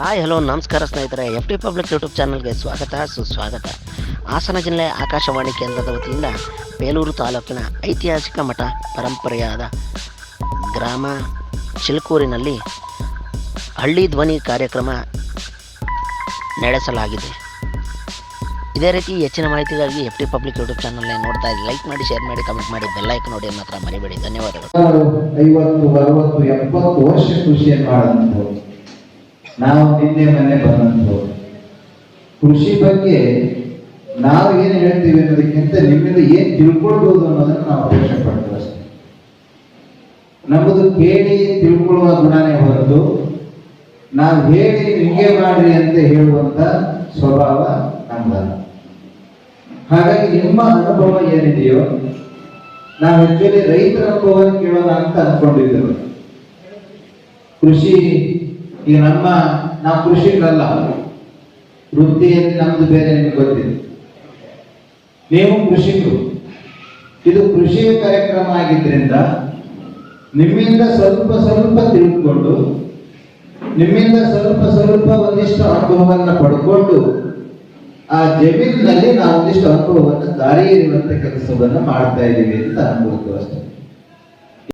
Hi, hello, ನಮಸ್ಕಾರ ಸ್ನೇಹಿತರೆ. F T public YouTube ಚಾನಲ್ಗೆ ಸ್ವಾಗತ, ಸುಸ್ವಾಗತ. ಹಾಸನ ಜಿಲ್ಲೆ ಆಕಾಶವಾಣಿ ಕೇಂದ್ರದ ವತಿಯಿಂದ ಬೇಲೂರು ತಾಲೂಕಿನ ಐತಿಹಾಸಿಕ ಮಠ ಪರಂಪರೆಯಾದ ಗ್ರಾಮ ಚಿಲ್ಕೂರಿನಲ್ಲಿ ಹಳ್ಳಿ ಧ್ವನಿ ಕಾರ್ಯಕ್ರಮ ನಡೆಸಲಾಗಿದೆ. ಇದೇ ರೀತಿ ಹೆಚ್ಚಿನ ಮಾಹಿತಿಗಾಗಿ ಎಫ್ ಟಿ ಪಬ್ಲಿಕ್ ಯೂಟ್ಯೂಬ್ ಚಾನಲ್ನ ನೋಡ್ತಾ ಇರಿ. ಲೈಕ್ ಮಾಡಿ ಶೇರ್ ಮಾಡಿ ಕಮೆಂಟ್ ಮಾಡಿ ಬೆಲ್ಲೈಕ್ ನೋಡಿ ಮಾತ್ರ ಮರಿಬೇಡಿ. ಧನ್ಯವಾದಗಳು. ಐವತ್ತು, ಅರವತ್ತು, ಎಪ್ಪತ್ತು ವರ್ಷ ಕೃಷಿಯನ್ನು ನಾವು ನಿನ್ನೆ ಮೊನ್ನೆ ಬಂದಂತವರು ಕೃಷಿ ಬಗ್ಗೆ ನಾವು ಏನು ಹೇಳ್ತೀವಿ ಅನ್ನೋದಕ್ಕಿಂತ ನಿಮ್ಮಿಂದ ಏನು ತಿಳ್ಕೊಳ್ಬೋದು ಅನ್ನೋದನ್ನ ನಾವು ಅಪೇಕ್ಷೆ ಪಡ್ತೀವಿ ಅಷ್ಟೇ. ನಮ್ಮದು ಕೇಳಿ ತಿಳ್ಕೊಳ್ಳುವ ಗುಣನೇ ಹೊರತು ನಾವು ಹೇಳಿ ನಿಮಗೆ ಮಾಡ್ರಿ ಅಂತ ಹೇಳುವಂತ ಸ್ವಭಾವ ನಮ್ಮದಲ್ಲ. ಹಾಗಾಗಿ ನಿಮ್ಮ ಅನುಭವ ಏನಿದೆಯೋ ನಾವು ಆಕ್ಚುಲಿ ರೈತರ ಅನುಭವ ಕೇಳೋಣ ಅಂತ ಅನ್ಕೊಂಡಿದ್ದೇವೆ. ಕೃಷಿ ಈಗ ನಮ್ಮ, ನಾವು ಕೃಷಿಕರಲ್ಲ ವೃತ್ತಿಯಲ್ಲಿ ನಮ್ದು ಬೇರೆ ನಿಮ್ಗೆ ಗೊತ್ತಿದೆ ನೀವು ಕೃಷಿಕರು ಇದು ಕೃಷಿ ಕಾರ್ಯಕ್ರಮ ಆಗಿದ್ದರಿಂದ ನಿಮ್ಮಿಂದ ಸ್ವಲ್ಪ ಸ್ವಲ್ಪ ತಿಳ್ಕೊಂಡು ನಿಮ್ಮಿಂದ ಸ್ವಲ್ಪ ಸ್ವಲ್ಪ ಒಂದಿಷ್ಟು ಅನುಭವವನ್ನು ಪಡ್ಕೊಂಡು, ಆ ಜಮೀನಿನಲ್ಲಿ ನಾವು ಒಂದಿಷ್ಟು ಅನುಭವವನ್ನು ದಾರಿ ಇರುವಂತ ಕೆಲಸವನ್ನು ಮಾಡ್ತಾ ಇದ್ದೀವಿ ಅಂತ ಅನ್ಬೋದು ಅಷ್ಟೇ.